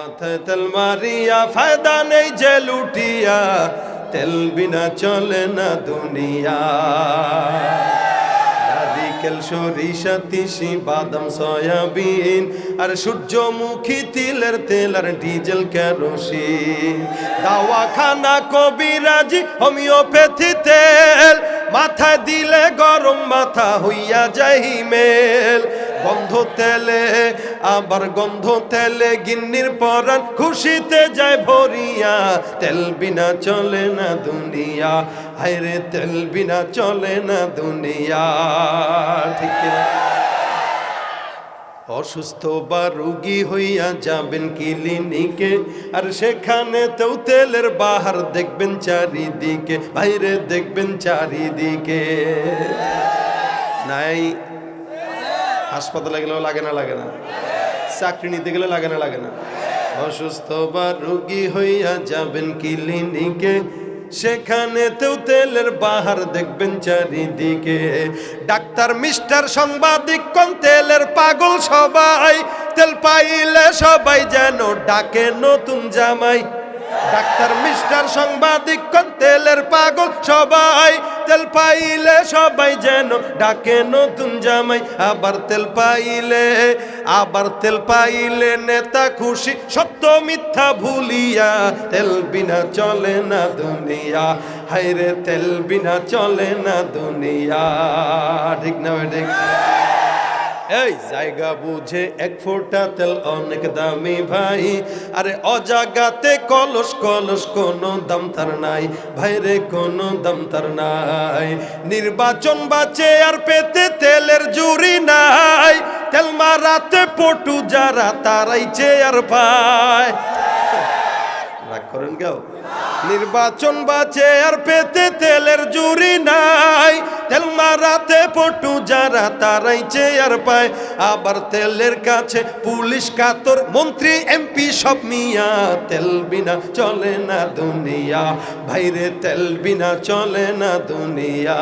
মাথায় তেল মারিয়া, ফায়দা নেই যে লুটিয়া, তেল বিনা চলে না দুনিয়া। নারিকেল সরিষা, তিসি, বাদাম, সয়াবিন, আর সূর্যমুখী তিলের তেল আর ডিজেল কেরোসিন। দাওয়াখানা কবিরাজি, হোমিওপ্যাথি তেল মাথায় দিলে গরম মাথা হইয়া যাই মেল গন্ধ তেলে, আবার গন্ধ তেলে গিন্নির পরাণ খুশিতে যায় ভরিয়া। তেল বিনা চলে না দুনিয়া হায়রে তেল বিনা চলে না দুনিয়া। ঠিক? অসুস্থ বা রুগী হইয়া যাবেন ক্লিনিকে, আর সেখানে তেও তেলের বাহার দেখবেন চারিদিকে, বাইরে দেখবেন চারিদিকে। নাই? হাসপাতালে গেলেও লাগে না লাগে না। চাকরি নিতে গেলে লাগে না লাগে না। অসুস্থ বা রুগী হইয়া যাবেন ক্লিনিকে সেখানে তেও তেলের বাহার দেখবেন চারিদিকে। ডাক্তার, মিস্টার, সাংবাদিক, কোন তেলের পাগল সবাই? তেল পাইলে সবাই যেন ডাকে নতুন জামাই। ডাক্তার, মিস্টার, সাংবাদিক, তেলের পাগল সবাই। তেল পাইলে সবাই যেন ডাকে নতুন জামাই। আবার তেল পাইলে, আবার তেল পাইলে নেতা খুশি। সত্য মিথ্যা ভুলিয়া তেল বিনা চলে না দুনিয়া। হাইরে তেল বিনা চলে না দুনিয়া। ঠিক না ঠিক। এই জায়গা বুঝে এক ফোঁটা তেল অনেক দামি ভাই। আরে অজাগাতে কলস কলস কোনো দাম তার নাই, ভাইরে কোনো দাম তার নাই। নির্বাচন বাঁচে আর পেতে তেলের জুরি নাই। তেল মারাতে পটু যারা তারাই চেয়ার পায়। রাগ করেন কেউ? নির্বাচন বাঁচে আর পেতে তেলের জুরি নাই। তেল মারাতে পটু যারা তারাই চেয়ার পায়। আবার তেলের কাছে পুলিশ, কাতর, মন্ত্রী, এমপি সব মিয়া। তেল বিনা চলে না দুনিয়া, ভাইরে তেল বিনা চলে না দুনিয়া।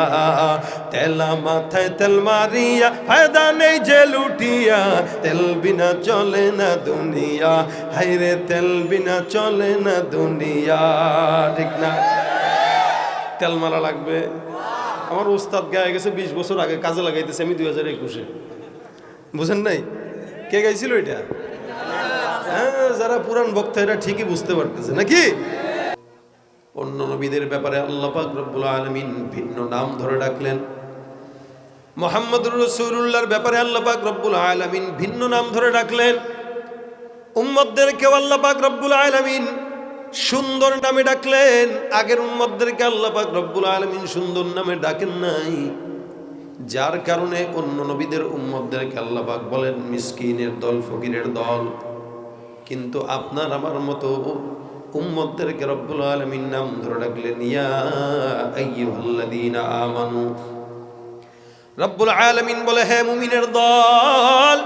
তেলা মাথায় তেল মারিয়া, ফায়দা নেই যে লুটিয়া। তেল বিনা চলে না দুনিয়া হাইরে তেল বিনা চলে না দুনিয়া। ঠিক না? তেল মারা লাগবে। আমার উস্তাদ গায়ে গেছে বিশ বছর আগে, কাজে লাগাইতেছে আমি দুই হাজার একুশে। বুঝেন নাই? কে গাইছিল এটা? হ্যাঁ যারা পুরান ভক্ত এরা ঠিকই বুঝতে পারতেছে, নাকি? অন্য নবীদের ব্যাপারে আল্লাহ পাক রব্বুল আলমিন ভিন্ন নাম ধরে ডাকলেন। মোহাম্মদুর রসুল্লাহর ব্যাপারে আল্লাহ পাক রব্বুল আলমিন ভিন্ন নাম ধরে ডাকলেন। উম্মদদেরকেও আল্লাহ পাক রব্বুল আলমিন সুন্দর নামে ডাকলেন। আগের উম্মদদেরকে আল্লাহ পাক রব্বুল আলমিন সুন্দর নামে ডাকেন নাই। যার কারণে অন্য নবীদের উম্মদদেরকে আল্লাহ পাক বলেন, মিসকিনের দল, ফকিরের দল। কিন্তু আপনার আমার মতো উম্মদদেরকে রব্বুল আলমিন নাম ধরে ডাকলেন, ইয়া আমানু। রব্বুল আলমিন বলে, হে মুমিনের দল,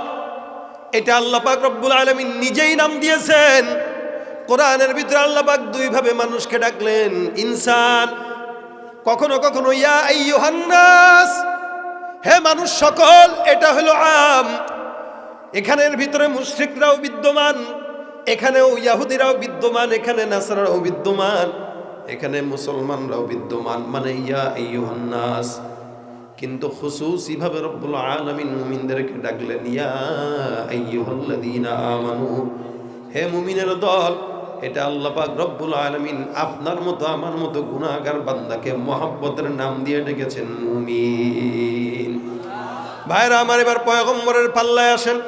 এটা আল্লাহ পাক রব্বুল আলমিন নিজেই নাম দিয়েছেন। কোরআনের ভিতরে আল্লাহ পাক দুই ভাবে মানুষকে ডাকলেন, ইনসান। কখনো কখনো, ইয়া আইয়ুহান্নাস, হে মানুষ সকল, এটা হলো আম। এখানের ভিতরে মুশরিকরাও বিদ্যমান, এখানেও ইয়াহুদিরাও বিদ্যমান, এখানে নাসারাও বিদ্যমান, এখানে মুসলমানরাও বিদ্যমান মানে ইয়া আইয়ুহান্নাস। কিন্তু খুসুসি ভাবে রব্বুল আলামিন মুমিনদেরকে ডাকলেন, ইয়া আইয়ুহাল্লাযীনা আমানু, হে মুমিনের দল এটা আল্লাহ পাক রব্বুল আলমিন আপনার মতো, আমার মতো গুনাহগার বান্দাকে মহাব্বতের নাম দিয়ে ডেকেছেন, মুমিন। ভাইরা, আমার এবার পয়গম্বরের পাল্লায় আসেন।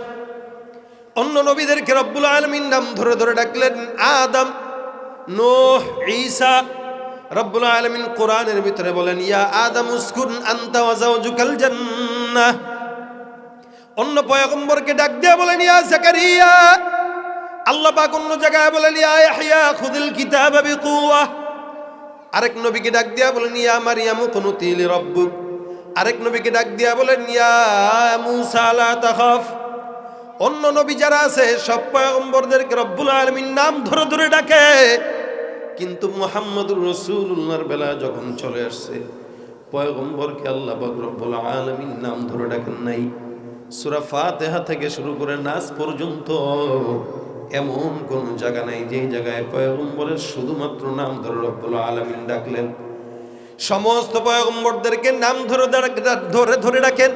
অন্য নবীদেরকে রব্বুল আলমিন নাম ধরে ধরে ডাকলেন, আদম, নোহ, ঈসা। রব্বুল আলামিন কোরআনের ভিতরে বলেন, ইয়া আদম উসকুন আনতা ওয়া যাওজুকাল জান্নাহ। অন্য পয়গম্বরকে ডাক দিয়ে বলেন, ইয়া জাকারিয়া আল্লাহ পাক অন্য জায়গায় বলেন, ইয়া খুদিল কিতাবা বিকুওয়া। আরেক নবীকে ডাক দিয়া বলেন, ইয়া মারিয়াম, কুনুতি লিরাব্বুক। আরেক নবীকে ডাক দিয়া বলেন, ইয়া মূসা, লা তাখাফ। অন্য নবী যারা আছে, সব পয়গম্বরদেরকে রব্বুল আলমীর নাম ধরে ধরে ডাকে। কিন্তু মুহাম্মদুর রসুল্লাহর বেলা যখন চলে আসছে, পয়গম্বরকে আল্লাহ রব্বুল আলমীর নাম ধরে ডাকেন নাই। সূরা ফাতিহা থেকে শুরু করে নাচ পর্যন্ত এমন কোন জায়গা নাই যেই জায়গায় পয়গম্বরের শুধুমাত্র নাম ধরে রব্বুল আলামিন ডাকলেন। সমস্ত পয়গম্বরদেরকে নাম ধরে ধরে ধরে ডাকেন।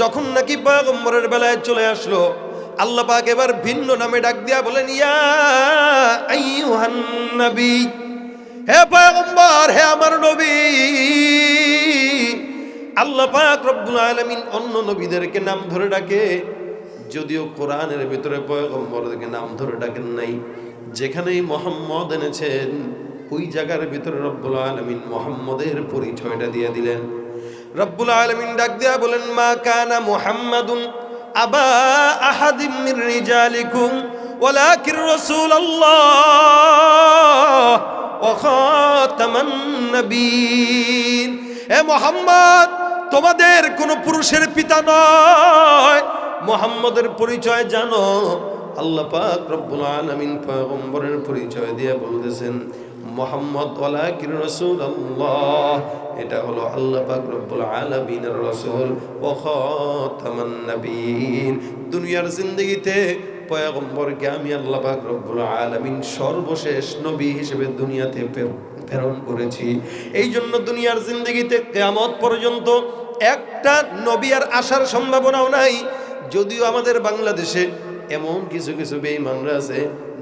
যখন নাকি পয়গম্বরের বেলায় চলে আসলো, আল্লাহ পাক এবার ভিন্ন নামে ডাক দিয়া বলেন, ইয়া হে পয়গম্বর, হে আমার নবী, আল্লাহ পাক রব্বুল আলামিন অন্য নবীদেরকে নাম ধরে ডাকে। যদিও কোরআনের ভিতরে পয়গম্বরদেরকে নাম ধরে ডাকেন নাই, যেখানেই মোহাম্মদ এনেছেন, ওই জায়গার ভিতরে রব্বুল আলমিন মোহাম্মদের পরিচয়টা দিয়ে দিলেন। রব্বুল আলমিন ডাক দিয়া বলেন, মা কানা মুহাম্মাদুন আবা আহাদিম রিজালিকুম ওয়ালাকিন রাসূলুল্লাহ ওয়া মোহাম্মদ, তোমাদের কোন পুরুষের পিতা নয় মোহাম্মদের পরিচয় জানো? আল্লাহ পাক রব্বুল আলামিন পয়গম্বরের পরিচয় দিয়ে বলতেছেন, মোহাম্মদ ওয়ালাকিন রাসূলুল্লাহ। এটা হলো আল্লাহ পাক রব্বুল আলামিনের রাসূল ওয়া নবীন দুনিয়ার জিন্দগিতে পয়গম্বরকে আমি আল্লাহ পাক রব্বুল আলামিন সর্বশেষ নবী হিসেবে দুনিয়াতে প্রেরণ করেছি। এই জন্য দুনিয়ার জিন্দগিতে কেয়ামত পর্যন্ত একটা নবী আর আসার সম্ভাবনাও নাই। যদিও আমাদের বাংলাদেশে এমন কিছু কিছু বেঈমানরা আছে,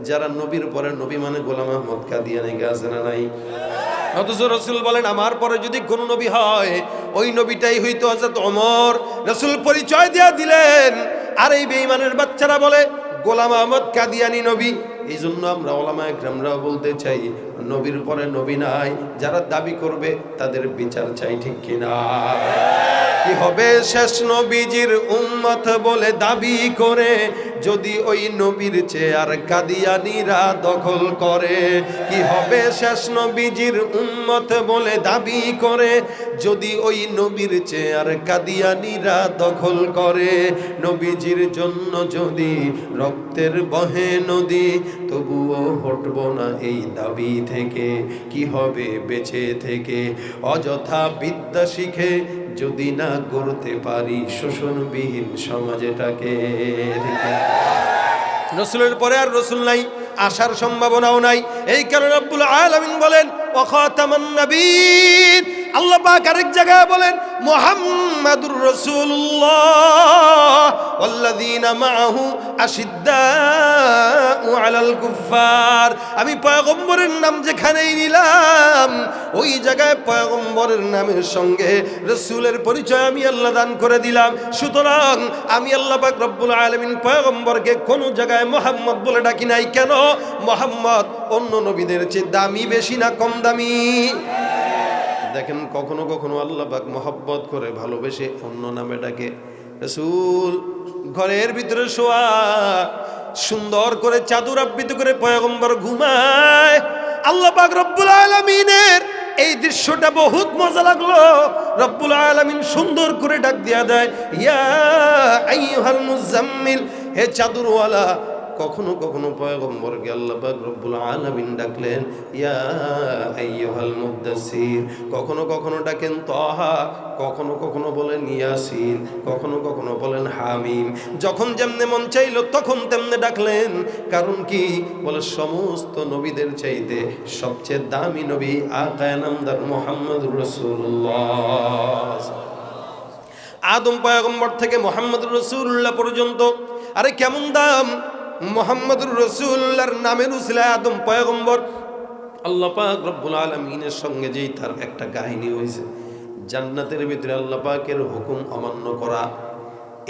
যারা নবীর পরে নবী মানে গোলাম আহমদ কাদিয়ানি আছে না নাই। অথচ রসুল বলেন, আমার পরে যদি কোন নবী হয়, ওই নবীটাই হইতো হজরত অমর রসুল পরিচয় দিয়া দিলেন। আর এই বেঈমানের বাচ্চারা বলে, গোলাম আহমদ কাদিয়ানি নবী। এই জন্য আমরা ওলামা একরামরাও বলতে চাই, নবীর পরে নবী নাই, যারা দাবি করবে তাদের বিচার চাই ঠিক কিনা? কি হবে শেষ নবীজির উম্মত বলে দাবি করে। যদি ওই নবীর চেয়ার কাদিয়ানিরা দখল করে, কি হবে শেষ নবীজির উম্মত বলে দাবি করে? যদি ওই নবীর চেয়ার কাদিয়ানিরা দখল করে, নবীজির জন্য যদি রক্তের বহে নদী, তবুও হটব না এই দাবি থেকে। কি হবে বেঁচে থেকে? অযথা বিদ্যা শিখে যদি না করতে পারি শোষণবিহীন সমাজেটাকে। রসুলের পরে আর রসুল নাই, আসার সম্ভাবনাও নাই। এই কারণে আব্বুল আলামিন বলেন ওয়াখাতামান নবীন আল্লাহ পাক আরেক জায়গায় বলেন, মুহাম্মাদুর রাসূলুল্লাহ, ওয়াল্লাযীনা মাআহু আশিদ্দাউ আলাল কুফার আমি পয়গম্বরের নাম যেখানেই নিলাম, ওই জায়গায় পয়গম্বরের নামের সঙ্গে রসুলের পরিচয় আমি আল্লাহ দান করে দিলাম। সুতরাং আমি আল্লাহ পাক রব্বুল আলামিন পয়গম্বরকে কোন জায়গায় মোহাম্মদ বলে ডাকি নাই। কেন? মোহাম্মদ অন্য নবীদের চেয়ে দামি বেশি না কম দামি? দেখেন কখনো কখনো আল্লাহ পাক মহব্বত করে ভালোবেসে অন্য নামে ডাকে। রসুল, ঘরের ভিতরে শোয়া, সুন্দর করে চাদর আবৃত করে পয়গম্বর ঘুমায়। আল্লাহ পাক রব্বুল আলামিনের এই দৃশ্যটা বহুত মজা লাগল। রব্বুল আলামিন সুন্দর করে ডাক দিয়া দেয়, ইয়া আইয়ুহাল মুজাম্মিল, হে চাদরওয়ালা কখনো কখনো পয়গম্বরকে আল্লাহ রব্বুল আলামিন ডাকলেন, ইয়া আইয়ুহাল মুদ্দাসির কখনো কখনো ডাকেন, তাহা। কখনো কখনো বলেন, ইয়াসিন। কখনো কখনো বলেন, হামিম। যখন যেমনে মন চাইলো তখন তেমনে ডাকলেন। কারণ কি? বলে, সমস্ত নবীদের চাইতে সবচেয়ে দামি নবী আকায় নামদার মোহাম্মদুর রাসূলুল্লাহ। আদম পয়গম্বর থেকে মোহাম্মদ রসুল্লাহ পর্যন্ত। আরে, কেমন দাম? মোহাম্মদুর রসুল্লাহর নামের উসিলায় আদম পয়গম্বর। আল্লাহ পাক রব্বুল আলমিনের সঙ্গে যেই তার একটা কাহিনী হয়েছে জান্নাতের ভিতরে আল্লাহ পাকের হুকুম অমান্য করা।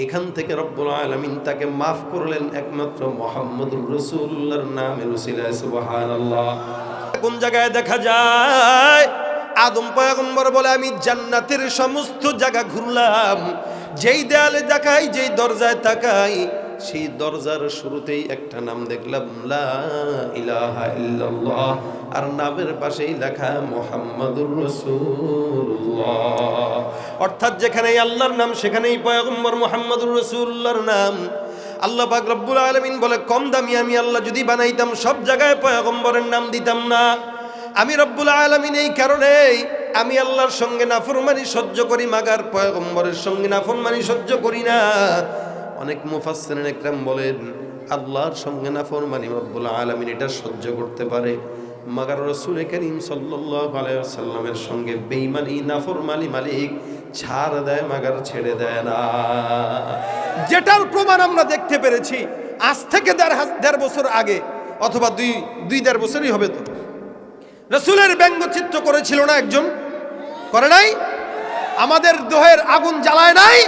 এখান থেকে রব্বুল আলমিন তাকে মাফ করলেন একমাত্র মোহাম্মদুর রসুল্লাহর নামের উসিলায় সুবাহান আল্লাহ কোন জায়গায় দেখা যায় আদম পয়গম্বর বলে আমি জান্নাতের সমস্ত জায়গা ঘুরলাম যেই দেয়ালে দেখাই যেই দরজায় তাকাই সেই দরজার শুরুতেই একটা নাম দেখলাম, লা ইলাহা ইল্লাল্লাহ। আর নামের পাশেই লেখা, মোহাম্মদুর রাসূলুল্লাহ। অর্থাৎ যেখানেই আল্লাহর নাম, সেখানেই পয়গম্বর মোহাম্মদুর রাসূলুল্লাহর নাম। আল্লাহ পাক রব্বুল আলামিন বলে, কম দামি আমি আল্লাহ যদি বানাইতাম, সব জায়গায় পয়গম্বরের নাম দিতাম না। আমি রব্বুল আলমিন এই কারণেই আমি আল্লাহর সঙ্গে নাফরমানি সহ্য করি, মাগার পয়গম্বরের সঙ্গে নাফরমানি সহ্য করি না। অনেক মুফাসসিরিন একরাম বলেন, আল্লাহর সঙ্গে না ফরমানি রব্বুল আলমিন এটা সহ্য করতে পারে। মাগার রসুল করিম সাল্লামের সঙ্গে বেইমানি নাফরমানি মালিক ছাড় দেয়, মাগার ছেড়ে দেয় না। যেটার প্রমাণ আমরা দেখতে পেরেছি আজ থেকে দেড় দেড় বছর আগে, অথবা দুই দুই দেড় বছরই হবে তো। রসুলের ব্যঙ্গচিত্র করেছিল না একজন? করে নাই? আমাদের দোহের আগুন জ্বালায় নাই?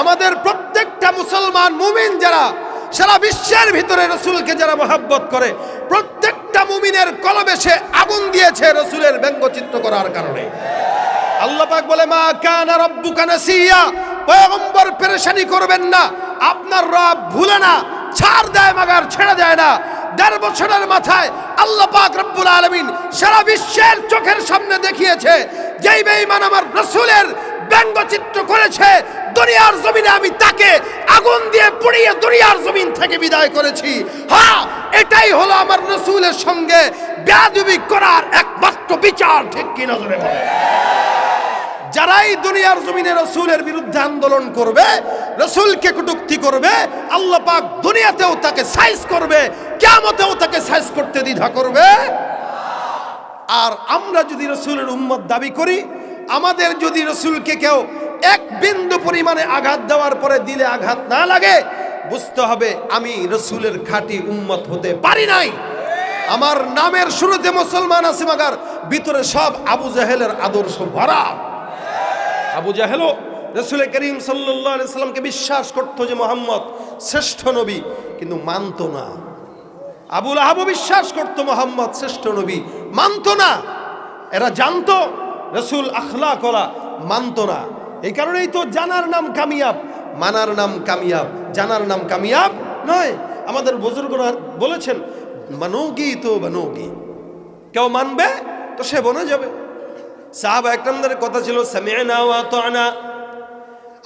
আমাদের প্রত্যেকটা মুসলমান মুমিন যারা সারা বিশ্বের ভিতরে রসুলকে যারা মহাব্বত করে, প্রত্যেকটা মুমিনের কলবে সে আগুন দিয়েছে রসুলের ব্যঙ্গচিত্র করার কারণে। আল্লাহ পাক বলে, মা কানা রব্বুকা নাসিয়া। পয়গম্বর পেরেশানি করবেন না। আপনার রব ভুলে না, ছাড় দেয় মাগার, ছেড়ে দেয় না। দেড় বছরের মাথায় আল্লাহ পাক রব্বুল আলামিন সারা বিশ্বের চোখের সামনে দেখিয়েছে, যেই বেঈমান আমার রসুলের ব্যঙ্গচিত্র করেছে, দুনিয়ার জমিনে আমি তাকে আগুন দিয়ে পুড়িয়ে দুনিয়ার জমিন থেকে বিদায় করেছি। হ্যাঁ এটাই হলো আমার রসুলের সঙ্গে বেয়াদবি করার একমাত্র বিচার, ঠিক কি নজরে বলে যারাই দুনিয়ার জমিনে রসুলের বিরুদ্ধে আন্দোলন করবে, রসুলকে কটুক্তি করবে, আল্লাহ পাক দুনিয়াতেও তাকে সাইজ করবে কেমতেও তাকে সাইজ করতে দ্বিধা করবে। আর আমরা যদি রসুলের উম্মত দাবি করি আমাদের যদি রসুলকে কেউ এক বিন্দু পরিমাণে আঘাত দেওয়ার পরে দিলে আঘাত না লাগে, বুঝতে হবে আমি রসুলের খাঁটি উম্মত হতে পারি নাই। আমার নামের শুরুতে মুসলমান আছে, মাগার ভিতরে সব আবু জাহেলের আদর্শ ভরা। আবু জাহেলও রসুল করিম সাল্লাহ সাল্লামকে বিশ্বাস করতো যে মোহাম্মদ শ্রেষ্ঠ নবী, কিন্তু মানত না। আবুল আহাবু বিশ্বাস করতো মোহাম্মদ শ্রেষ্ঠ নবী, মানত না। এরা জানতো রসুল আখলা করা মানত না। এই কারণেই তো জানার নাম কামিয়াব, মানার নাম কামিয়াব, জানার নাম কামিয়াব নয়। আমাদের বুজুর্গরা বলেছেন, মানৌগি তো বানৌগি কেউ মানবে তো সে বনে যাবে। সাহাবা একরামদের কথা ছিল আতানা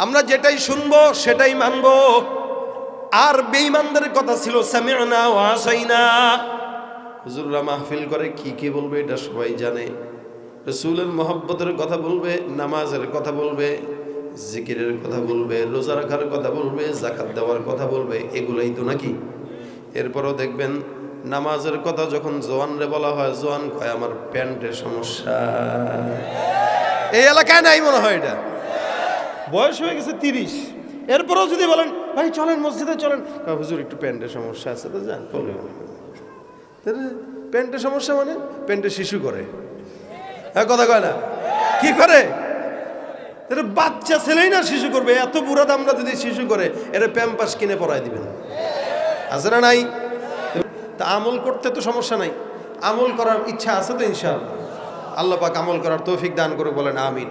আমরা যেটাই শুনব, সেটাই মানব। আর বেঈমানদের কথা ছিল, সামিআনা ওয়া আসাইনা। হুজুররা মাহফিল করে কি কি বলবে এটা সবাই জানে। রসুলের মহব্বতের কথা বলবে, নামাজের কথা বলবে, জিকিরের কথা বলবে, রোজা রাখার কথা বলবে জাকাত দেওয়ার কথা বলবে, এগুলোই তো নাকি? এরপরও দেখবেন নামাজের কথা যখন জোয়ানরে বলা হয়, জোয়ান কয়, আমার প্যান্টের সমস্যা। এই এলাকায় নাই মনে হয় এটা। বয়স হয়ে গেছে তিরিশ। এরপরেও যদি বলেন, ভাই, চলেন, মসজিদে চলেন। হুজুর, একটু প্যান্টের সমস্যা আছে তো, যান প্যান্টের সমস্যা মানে প্যান্টে শিশু করে। হ্যাঁ কথা কয় না? কি করে? এটা বাচ্চা ছেলেই না শিশু করবে, এত বুড়া দামরা যদি শিশু করে এটা প্যাম্পাস কিনে পড়ায় দিবেন। আছে না নাই? তা আমল করতে তো সমস্যা নাই। আমল করার ইচ্ছা আছে তো ইনশাআল্লাহ। আল্লাহ পাক আমল করার তৌফিক দান করে বলেন আমিন।